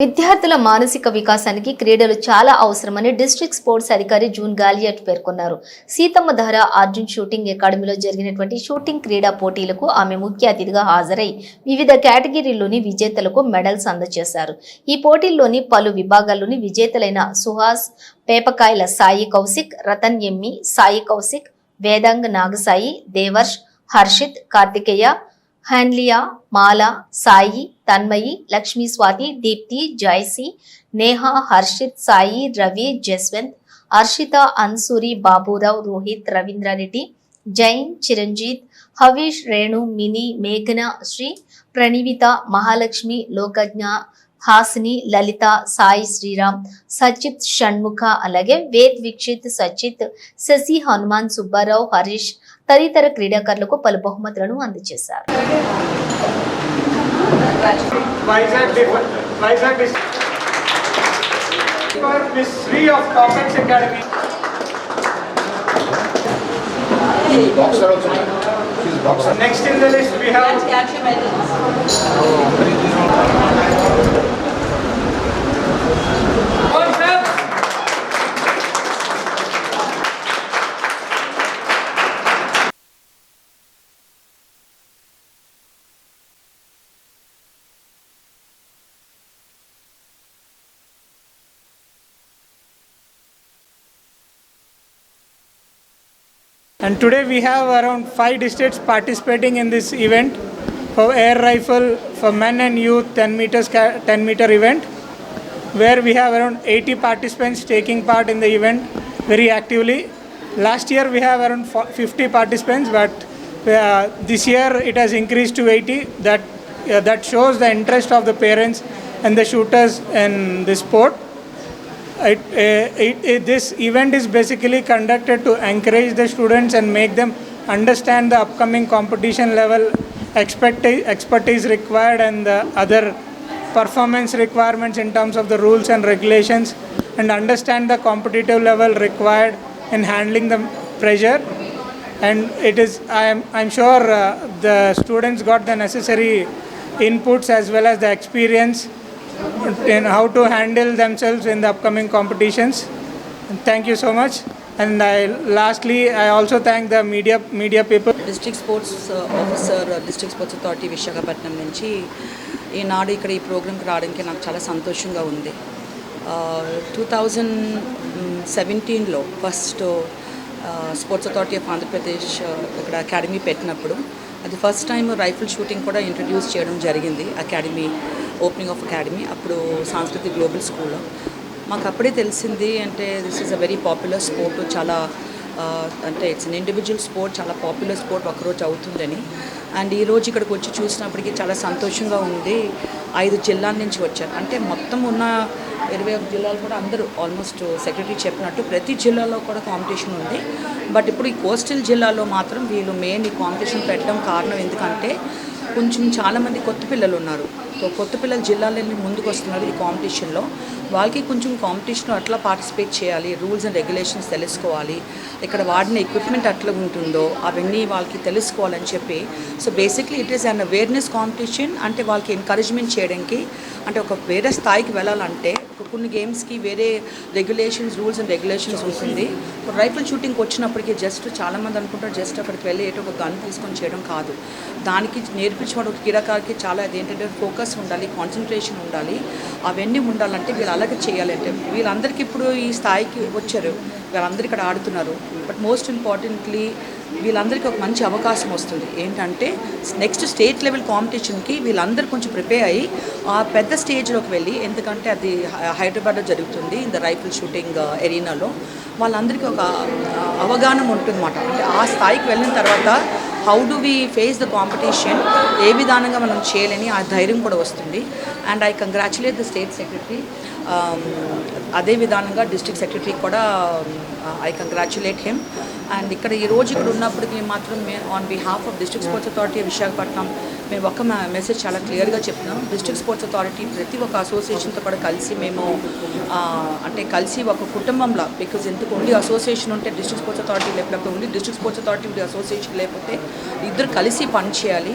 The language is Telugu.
విద్యార్థుల మానసిక వికాసానికి క్రీడలు చాలా అవసరమని డిస్ట్రిక్ట్ స్పోర్ట్స్ అధికారి జూన్ గాలియట్ పేర్కొన్నారు. సీతమ్మ ధర అర్జున్ షూటింగ్ అకాడమీలో జరిగినటువంటి షూటింగ్ క్రీడా పోటీలకు ఆమె ముఖ్య అతిథిగా హాజరై వివిధ కేటగిరీల్లోని విజేతలకు మెడల్స్ అందజేశారు. ఈ పోటీల్లోని పలు విభాగాల్లోని విజేతలైన సుహాస్ పేపకాయల సాయి కౌశిక్ రతన్ ఎమ్మి సాయి కౌశిక్ వేదాంగ్ నాగసాయి దేవర్ష్ హర్షిత్ కార్తికేయ హ్యాన్లియా మాల సాయి తన్మయి లక్ష్మీ స్వాతి దీప్తి జైసి నేహ హర్షిత్ సాయి రవి జస్వంత్ హర్షిత అన్సూరి బాబురావు రోహిత్ రవీంద్రారెడ్డి జైన్ చిరంజీత్ హవీష్ రేణు మిని మేఘన శ్రీ ప్రణివిత మహాలక్ష్మి లోకజ్ఞ హాసిని లలిత సాయి శ్రీరామ్ సచిత్ షణ్ముఖ అలాగే వేద్ వీక్షిత్ సచిత్ శశి హనుమాన్ సుబ్బారావు హరీష్ తదితర క్రీడాకారులకు పలు బహుమతులను అందజేశారు. Next in the list we have And today we have around five districts participating in this event for air rifle for men and youth 10 meters 10 meter event where we have around 80 participants taking part in the event very actively. Last year we have around 50 participants but uh, this year it has increased to 80 that uh, that shows the interest of the parents and the shooters in this sport. It, uh, it, it, this event is basically conducted to encourage the students and make them understand the upcoming competition level expertise, expertise required and the other performance requirements in terms of the rules and regulations and understand the competitive level required in handling the pressure. And it is i am i'm sure uh, the students got the necessary inputs as well as the experience in how to handle themselves in the upcoming competitions. Thank you so much. And I, lastly, I also thank the media media people. District sports officer district sports authority Visakhapatnam నుంచి ఈనాడు ఇక్కడ ఈ ప్రోగ్రాంకి రావడానికి నాకు చాలా సంతోషంగా ఉంది టూ థౌజండ్ సెవెంటీన్లో first sports authority of Andhra Pradesh ఇక్కడ అకాడమీ పెట్టినప్పుడు అది ఫస్ట్ టైం రైఫిల్ షూటింగ్ కూడా ఇంట్రడ్యూస్ చేయడం జరిగింది అకాడమీ ఓపెనింగ్ ఆఫ్ అకాడమీ అప్పుడు సాంస్కృతిక గ్లోబల్ స్కూల్లో మాకు అప్పుడే తెలిసింది అంటే this is a very popular sport చాలా అంటే ఇట్స్ అన్ ఇండివిజువల్ స్పోర్ట్ చాలా పాపులర్ స్పోర్ట్ ఒకరోజు అవుతుందని. అండ్ ఈరోజు ఇక్కడికి వచ్చి చూసినప్పటికీ చాలా సంతోషంగా ఉంది. ఐదు జిల్లాల నుంచి వచ్చారు. అంటే మొత్తం ఉన్న ఇరవై ఒక జిల్లాలు కూడా అందరూ ఆల్మోస్ట్ సెక్రటరీ చెప్పినట్టు ప్రతి జిల్లాలో కూడా కాంపిటీషన్ ఉంది. బట్ ఇప్పుడు ఈ కోస్టల్ జిల్లాలో మాత్రం వీళ్ళు మెయిన్ ఈ కాంపిటీషన్ పెట్టడం కారణం ఎందుకంటే కొంచెం చాలామంది కొత్త పిల్లలు ఉన్నారు. సో కొత్త పిల్లలు జిల్లాలన్నీ ముందుకు వస్తున్నారు ఈ కాంపిటీషన్లో వాళ్ళకి కొంచెం కాంపిటీషన్ అట్లా పార్టిసిపేట్ చేయాలి రూల్స్ అండ్ రెగ్యులేషన్స్ తెలుసుకోవాలి. ఇక్కడ వాడిన ఎక్విప్మెంట్ అట్లా ఉంటుందో అవన్నీ వాళ్ళకి తెలుసుకోవాలని చెప్పి. So basically it is an awareness competition అంటే వాళ్ళకి ఎంకరేజ్మెంట్ చేయడానికి అంటే ఒక వేరే స్థాయికి వెళ్ళాలంటే కొన్ని గేమ్స్కి వేరే రెగ్యులేషన్స్ రూల్స్ అండ్ రెగ్యులేషన్స్ ఉంటుంది. రైఫిల్ షూటింగ్కి వచ్చినప్పటికీ జస్ట్ చాలామంది అనుకుంటారు జస్ట్ అక్కడికి వెళ్ళి ఏటో ఒక గన్ తీసుకొని చేయడం కాదు. దానికి నేర్పించడం ఒక క్రీడాకారికి చాలా అదేంటంటే ఫోకస్ ఉండాలి కాన్సన్ట్రేషన్ ఉండాలి. అవన్నీ ఉండాలంటే వీళ్ళు అలాగే చేయాలంటే వీళ్ళందరికీ ఇప్పుడు ఈ స్థాయికి వచ్చారు. వీళ్ళందరూ ఇక్కడ ఆడుతున్నారు. బట్ మోస్ట్ ఇంపార్టెంట్లీ వీళ్ళందరికీ ఒక మంచి అవకాశం వస్తుంది. ఏంటంటే నెక్స్ట్ స్టేట్ లెవెల్ కాంపిటీషన్కి వీళ్ళందరూ కొంచెం ప్రిపేర్ అయ్యి ఆ పెద్ద స్టేజ్లోకి వెళ్ళి ఎందుకంటే అది హైదరాబాద్లో జరుగుతుంది ఇంత ద రైఫిల్ షూటింగ్ ఎరీనాలో వాళ్ళందరికీ ఒక uh, అవగాహన ఉంటుందన్నమాట. అంటే ఆ స్థాయికి వెళ్ళిన తర్వాత how do we face the competition ఏ విధానంగా మనం చేయాలని ఆ ధైర్యం కూడా వస్తుంది. And I congratulate the state secretary అదే విధానంగా డిస్ట్రిక్ట్ సెక్రటరీ కూడా ఐ కంగ్రాచులేట్ హిమ్ అండ్ ఇక్కడ ఈ రోజు ఇక్కడ ఉన్నప్పటికీ మాత్రం మేము on behalf of district sports authority Visakhapatnam మేము ఒక మెసేజ్ చాలా క్లియర్గా చెప్తున్నాం. డిస్ట్రిక్ట్ స్పోర్ట్స్ అథారిటీ ప్రతి ఒక్క అసోసియేషన్తో కూడా కలిసి మేము uh, అంటే కలిసి ఒక కుటుంబంలో బికాజ్ ఎందుకు ఓన్లీ అసోసియేషన్ ఉంటే డిస్ట్రిక్ట్ స్పోర్ట్స్ అథారిటీ లేకపోతే only district sports authority association లేకపోతే ఇద్దరు కలిసి పనిచేయాలి